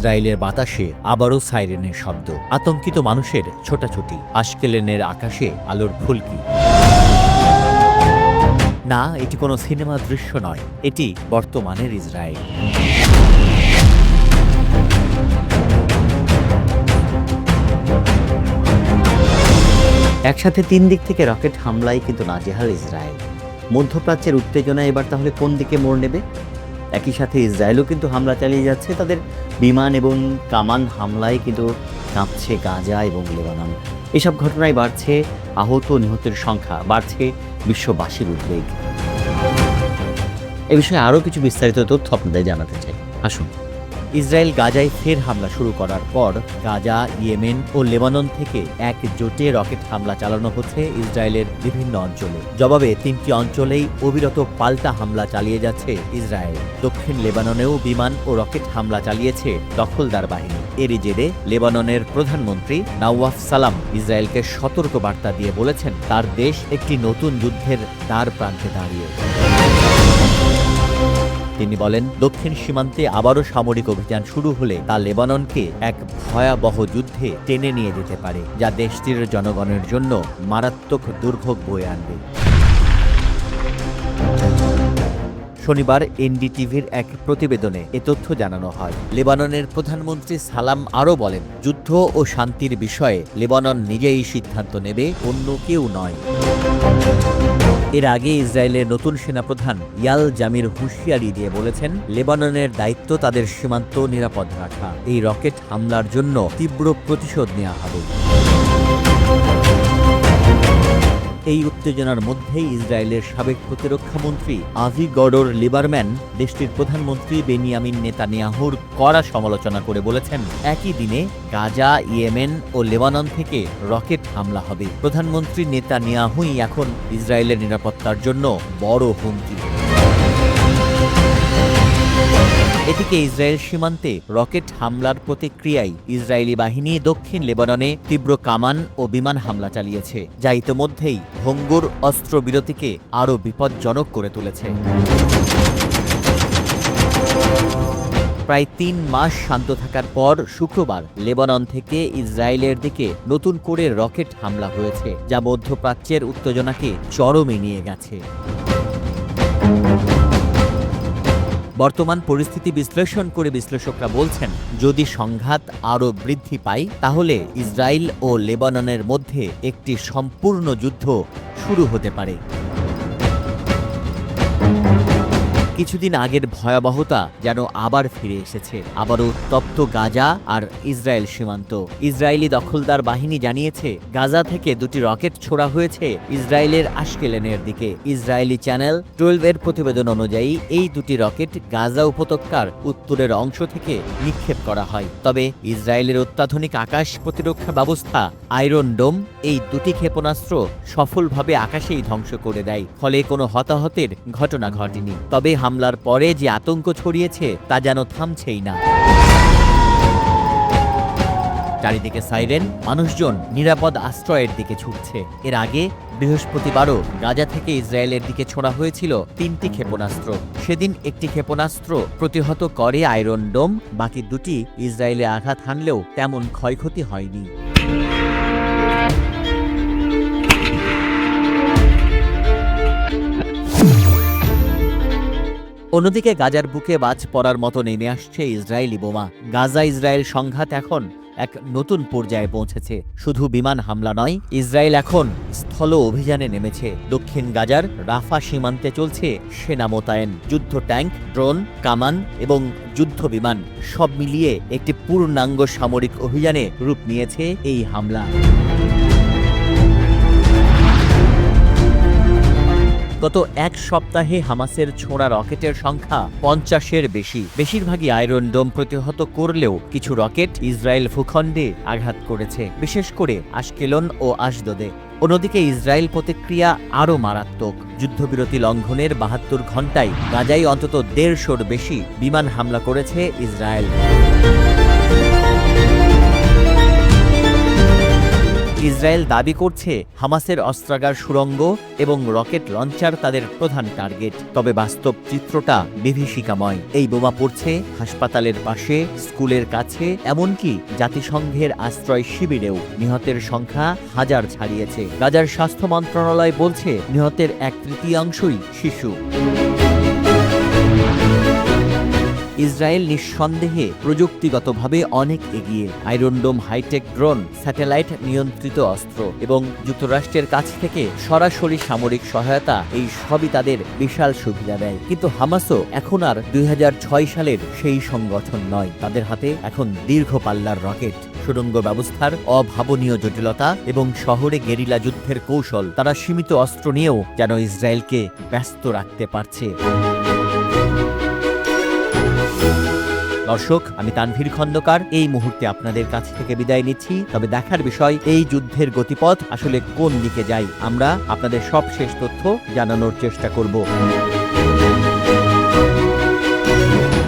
ইসরায়েলের বাতাসে আবারও সাইরেনের শব্দ। আতঙ্কিত মানুষের ছোটাছুটি। আশকেলেনের আকাশে আলোর ফুলকি। না, এটি কোনো সিনেমা দৃশ্য নয়। এটি বর্তমানের ইসরায়েল। একসাথে তিন দিক থেকে রকেট হামলায় কিন্তু নাজেহাল ইসরায়েল। মধ্যপ্রাচ্যের উত্তেজনা এবার তাহলে কোন দিকে মোড় নেবে? একই সাথে ইসরায়েলও কিন্তু হামলা চালিয়ে যাচ্ছে। তাদের বিমান এবং কামান হামলায় কিন্তু কাঁপছে গাঁজা এবং লেবানন। এসব ঘটনায় বাড়ছে আহত নিহতের সংখ্যা, বাড়ছে বিশ্ববাসীর উদ্বেগ। এ বিষয়ে আরও কিছু বিস্তারিত তথ্য আপনাদের জানাতে চাই। আসুন। ইসরায়েল গাজায় ফের হামলা শুরু করার পর গাজা, ইয়েমেন ও লেবানন থেকে এক জোটে রকেট হামলা চালানো হচ্ছে ইসরায়েলের বিভিন্ন অঞ্চলে। জবাবে তিনটি অঞ্চলেই অবিরত পাল্টা হামলা চালিয়ে যাচ্ছে ইসরায়েল। দক্ষিণ লেবাননেও বিমান ও রকেট হামলা চালিয়েছে দখলদার বাহিনী। এরই জেরে লেবাননের প্রধানমন্ত্রী নাওয়াফ সালাম ইসরায়েলকে সতর্ক বার্তা দিয়ে বলেছেন, তার দেশ একটি নতুন যুদ্ধের দ্বার প্রান্তে দাঁড়িয়ে। তিনি বলেন, দক্ষিণ সীমান্তে আবারও সামরিক অভিযান শুরু হলে তা লেবাননকে এক ভয়াবহ যুদ্ধে টেনে নিয়ে যেতে পারে, যা দেশটির জনগণের জন্য মারাত্মক দুর্ভোগ বয়ে আনবে। শনিবার এনডিটিভির এক প্রতিবেদনে এ তথ্য জানানো হয়। লেবাননের প্রধানমন্ত্রী সালাম আরও বলেন, যুদ্ধ ও শান্তির বিষয়ে লেবানন নিজেই সিদ্ধান্ত নেবে, অন্য কেউ নয়। এর আগে ইসরায়েলের নতুন সেনাপ্রধান ইয়াল জামির হুঁশিয়ারি দিয়ে বলেছেন, লেবাননের দায়িত্ব তাদের সীমান্ত নিরাপদ রাখা। এই রকেট হামলার জন্য তীব্র প্রতিশোধ নেওয়া হবে। এই উত্তেজনার মধ্যেই ইসরায়েলের সাবেক প্রতিরক্ষামন্ত্রী আভি গডর লিবারম্যান, দেশটির প্রধানমন্ত্রী বেনিয়ামিন নেতানিয়াহুর কড়া সমালোচনা করে বলেছেন, একই দিনে গাজা, ইয়েমেন ও লেবানন থেকে রকেট হামলা হবে। প্রধানমন্ত্রী নেতানিয়াহুই এখন ইসরায়েলের নিরাপত্তার জন্য বড় হুমকি। এদিকে ইসরায়েল সীমান্তে রকেট হামলার প্রতিক্রিয়ায় ইসরায়েলি বাহিনী দক্ষিণ লেবাননে তীব্র কামান ও বিমান হামলা চালিয়েছে, যা ইতোমধ্যেই ভঙ্গুর অস্ত্রবিরতিকে আরও বিপজ্জনক করে তুলেছে। প্রায় তিন মাস শান্ত থাকার পর শুক্রবার লেবানন থেকে ইসরায়েলের দিকে নতুন করে রকেট হামলা হয়েছে, যা মধ্যপ্রাচ্যের উত্তেজনাকে চরমে নিয়ে গেছে। বর্তমান পরিস্থিতি বিশ্লেষণ করে বিশ্লেষকরা বলছেন, যদি সংঘাত আরও বৃদ্ধি পায়, তাহলে ইসরায়েল ও লেবাননের মধ্যে একটি সম্পূর্ণ যুদ্ধ শুরু হতে পারে। কিছুদিন আগের ভয়াবহতা যেন আবার ফিরে এসেছে। আবারও তপ্ত গাজা আর ইসরায়েল সীমান্ত। ইসরায়েলি দখলদার বাহিনী জানিয়েছে, গাজা থেকে দুটি রকেট ছোড়া হয়েছে ইসরায়েলের আশকেলেনের দিকে। ইসরায়েলি চ্যানেল টুয়েলভ এর প্রতিবেদন অনুযায়ী, এই দুটি রকেট গাজা উপত্যকার উত্তরের অংশ থেকে নিক্ষেপ করা হয়। তবে ইসরায়েলের অত্যাধুনিক আকাশ প্রতিরক্ষা ব্যবস্থা আয়রন ডোম এই দুটি ক্ষেপণাস্ত্র সফলভাবে আকাশেই ধ্বংস করে দেয়। ফলে কোনো হতাহতের ঘটনা ঘটেনি। তবে হামলার পরে যে আতঙ্ক ছড়িয়েছে তা যেন থামছেই না। চারিদিকে সাইরেন, মানুষজন নিরাপদ আশ্রয়ের দিকে ছুটছে। এর আগে বৃহস্পতিবারও গাজা থেকে ইসরায়েলের দিকে ছোড়া হয়েছিল তিনটি ক্ষেপণাস্ত্র। সেদিন একটি ক্ষেপণাস্ত্র প্রতিহত করে আয়রন ডোম, বাকি দুটি ইসরায়েলে আঘাত হানলেও তেমন ক্ষয়ক্ষতি হয়নি। অন্যদিকে গাজার বুকে বাজ পড়ার মতো নেমে আসছে ইসরায়েলি বোমা। গাজা ইসরায়েল সংঘাত এখন এক নতুন পর্যায়ে পৌঁছেছে। শুধু বিমান হামলা নয়, ইসরায়েল এখন স্থল অভিযানে নেমেছে। দক্ষিণ গাজার রাফা সীমান্তে চলছে সেনা মোতায়েন, যুদ্ধ ট্যাঙ্ক, ড্রোন, কামান এবং যুদ্ধ বিমান। সব মিলিয়ে একটি পূর্ণাঙ্গ সামরিক অভিযানে রূপ নিয়েছে এই হামলা। গত এক সপ্তাহে হামাসের ছোড়া রকেটের সংখ্যা পঞ্চাশের বেশি। বেশিরভাগই আয়রন ডোম প্রতিহত করলেও কিছু রকেট ইসরায়েল ভূখণ্ডে আঘাত করেছে, বিশেষ করে আশকেলন ও আশদোদে অন্যদিকে ইসরায়েল প্রতিক্রিয়া আরও মারাত্মক। যুদ্ধবিরতি লঙ্ঘনের বাহাত্তর ঘণ্টায় গাজায় অন্তত দেড়শোর বেশি বিমান হামলা করেছে ইসরায়েল। ইসরায়েল দাবি করছে হামাসের অস্ত্রাগার সুড়ঙ্গ এবং রকেট লঞ্চার তাদের প্রধান টার্গেট। তবে বাস্তব চিত্রটা বিভীষিকাময়। এই বোমা পড়ছে হাসপাতালের পাশে, স্কুলের কাছে, এমনকি জাতিসংঘের আশ্রয় শিবিরেও। নিহতের সংখ্যা হাজার ছাড়িয়েছে। গাজার স্বাস্থ্য মন্ত্রণালয় বলছে, নিহতের এক তৃতীয়াংশই শিশু। ইসরায়েল নিঃসন্দেহে প্রযুক্তিগতভাবে অনেক এগিয়ে। আইরনডোম হাইটেক ড্রোন, স্যাটেলাইট নিয়ন্ত্রিত অস্ত্র এবং যুক্তরাষ্ট্রের কাছ থেকে সরাসরি সামরিক সহায়তা, এই সবই তাদের বিশাল সুবিধা দেয়। কিন্তু হামাসও এখন আর দুই হাজার ছয় সালের সেই সংগঠন নয়। তাদের হাতে এখন দীর্ঘ পাল্লার রকেট, সুড়ঙ্গ ব্যবস্থার অভাবনীয় জটিলতা এবং শহরে গেরিলা যুদ্ধের কৌশল। তারা সীমিত অস্ত্র নিয়েও যেন ইসরায়েলকে ব্যস্ত রাখতে পারছে। দর্শক আমি তানভীর খন্দকার। এই মুহূর্তে আপনাদের কাছ থেকে বিদায় নিচ্ছি। তবে দেখার বিষয়, এই যুদ্ধের গতিপথ আসলে কোন দিকে যায়? আমরা আপনাদের সব শেষ তথ্য জানানোর চেষ্টা করব।